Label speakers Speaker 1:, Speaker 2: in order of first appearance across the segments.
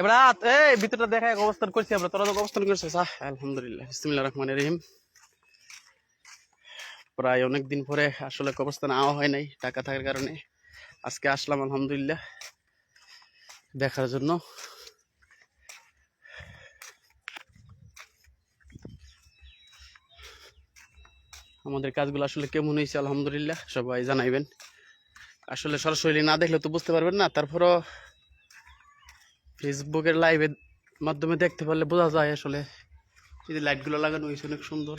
Speaker 1: এবার এই, ভিতরটা দেখা এক অবস্থান করছি আমরা, তোরা অবস্থান আলহামদুলিল্লাহ রহমান রহিম। প্রায় অনেক দিন পরে আসলে আওয়া হয় নাই টাকা থাকার কারণে। আজকে আসলাম, আলহামদুলিল্লাহ, দেখার জন্য। আমাদের কাজগুলো আসলে কেমন হয়েছে, আলহামদুলিল্লাহ, সবাই জানাইবেন। আসলে সরাসরি না দেখলে তো বুঝতে পারবেন না, তারপরও ফেসবুকের লাইভের মাধ্যমে দেখতে পারলে বোঝা যায় আসলে। এই যে লাইটগুলো লাগানো হয়েছে, অনেক সুন্দর।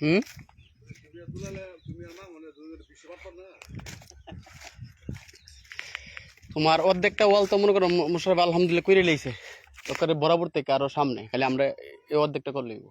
Speaker 1: হুম? তোমার অর্ধেকটা ওয়াল তো মনে করো মুশারফ আলহামদুলিল্লাহ করে লইছে। ওখানে বরাবর থেকে আরও সামনে, খালি আমরা এই অর্ধেকটা করে লইব।